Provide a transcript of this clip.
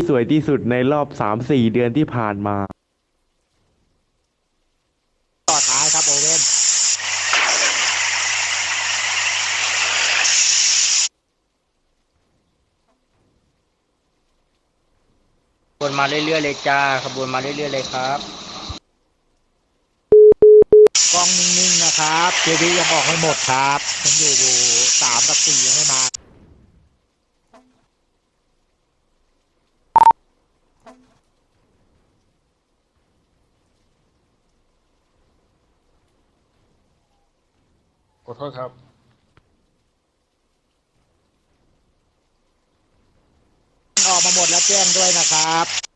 ที่สวยที่สุดในรอบสามสี่เดือนที่ผ่านมา ต่อท้ายครับโอเว่นขบวนมาเรื่อยๆเลยจ้าขบวนมาเรื่อยๆเลยครับกล้องนิ่งๆนะครับเจดียังออกไม่หมดครับยังอยู่สามกับสี่ยังไม่มา ขอโทษครับ ออกมาหมดแล้วแจ้งด้วยนะครับ